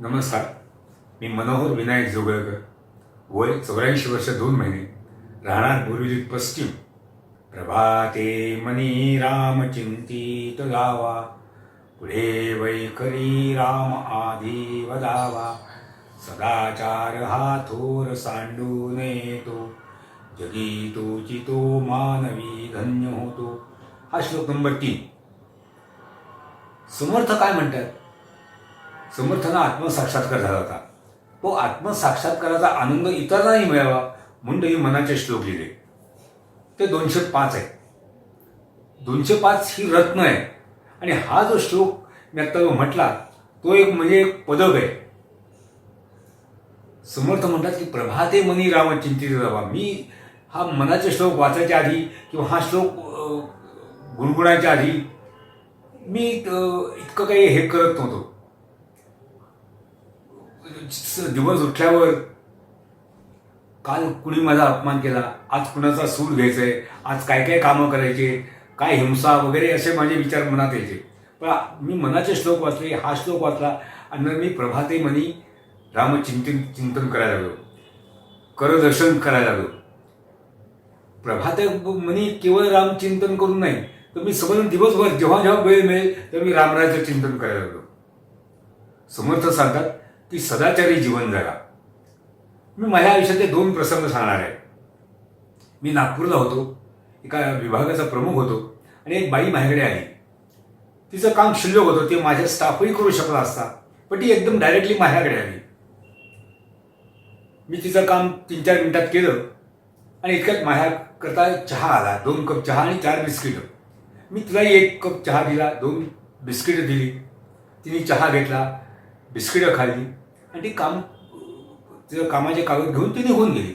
नमस्कार. मी मनोहर विनायक जोगळकर. वय चौऱ्याऐंशी वर्ष दोन महिने. राहणार बोरिवली पश्चिम. प्रभाते मनी राम चिंतित गावा. पुढे वैखरी राम आधी वदावा. सदाचार हा थोर सांडून येतो. जगी तो चितो मानवी धन्य होतो. हा श्लोक नंबर तीन. समर्थ काय म्हणतात? समर्थांना आत्मसाक्षात्कार झाला होता. तो आत्मसाक्षात्काराचा आनंद इतरांनाही मिळावा म्हणून त्यांनी मनाचे श्लोक लिहिले. ते दोनशे पाच आहे. दोनशे पाच ही रत्न आहे. आणि हा जो श्लोक मी आत्ता म्हटला तो एक म्हणजे एक पदक आहे. समर्थ म्हणतात की प्रभाते मनी राम चिंतित राहा मी हा मनाचे श्लोक वाचायच्या आधी किंवा हा श्लोक गुणगुणायच्या आधी मी इतकं काही हे करत नव्हतो. दिवस उठल्यावर काल कुणी माझा अपमान केला? आज कुणाचा सूड आहे आज काय काय कामं करायचे? काय हिंसा वगैरे असे माझे विचार मनात यायचे. पण मी मनाचे श्लोक वाचले हा श्लोक वाचला आणि मी प्रभाते मनी रामचिंतन चिंतन करायला लागलो. करदर्शन करायला लागलो. प्रभाते मनी केवळ रामचिंतन करून नाही तर मी समजून दिवसभर जेव्हा जेव्हा वेळ मिळेल तेव्हा मी रामरायाचं चिंतन करायला लागलो. समर्थ सांगतात की सदाचारी जीवन जगा. मी माझ्या आयुष्यातले दोन प्रसंग सांगणार आहे. मी नागपूरला होतो एका विभागाचा प्रमुख होतो आणि एक बाई माझ्याकडे आली. तिचं काम शिल्लक होतं ते माझ्या स्टाफही करू शकला असता पण ती एकदम डायरेक्टली माझ्याकडे आली. मी तिचं काम तीन चार मिनिटात केलं आणि इतक्यात माझ्याकरता चहा आला दोन कप चहा आणि चार बिस्किटं. मी तिलाही एक कप चहा दिला दोन बिस्किटं दिली. तिने चहा घेतला बिस्किटं खाल्ली. आणि ती काम तिचं कामाचे कागद घेऊन ती निघून गेली.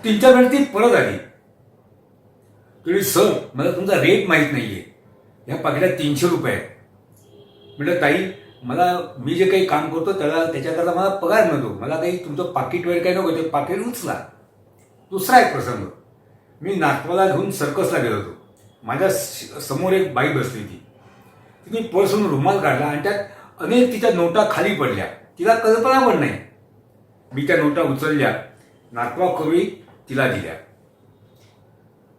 तीन चार वेळ ती परत आली. तुम्ही सर मला तुमचा रेट माहीत नाही आहे ह्या पाकिटात तीनशे रुपये आहे म्हटलं ताई मला मी जे काही काम करतो त्याला त्याच्याकरता मला पगार मिळतो. मला काही तुमचं पाकिट वेळ काही नको ते पाकिट उचला. दुसरा एक प्रसंग. मी नागपूरला घेऊन सर्कसला गेलो होतो. माझ्यासमोर एक बाई बसली ती तिने पर्सून रुमाल काढला आणि त्यात अनेक तिच्या नोटा खाली पडल्या. तिला कल्पना पण नाही. मी त्या नोटा उचलल्या. नातवा कवी तिला दिल्या.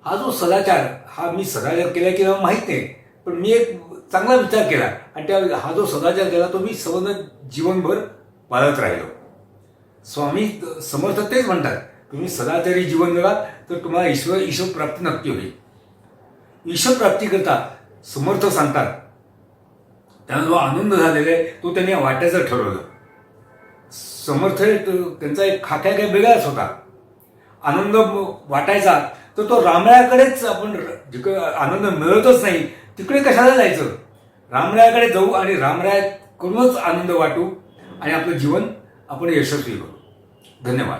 हा जो सदाचार हा मी सदाचार केला की माहीत नाही पण मी एक चांगला विचार केला आणि त्या हा जो सदाचार केला तो मी सवर्ण जीवनभर पाळत राहिलो. स्वामी समर्थ तेच म्हणतात तुम्ही सदाचारी जीवन जगा तर तुम्हाला ईश्वर ईश्वर प्राप्ती नक्की होईल. ईश्वर प्राप्तीकरता समर्थ सांगतात त्यांना जो आनंद झालेला आहे तो त्यांनी वाटायचं ठरवलं. समर्थ त्यांचा एक खाक्या काही वेगळाच होता. आनंद वाटायचा तर तो रामळ्याकडेच आपण र- जिकडे आनंद मिळतच नाही तिकडे कशाला जायचं? रामरायाकडे जाऊ आणि रामरायाकडूनच आनंद वाटू आणि आपलं जीवन आपण यशस्वी करू. धन्यवाद.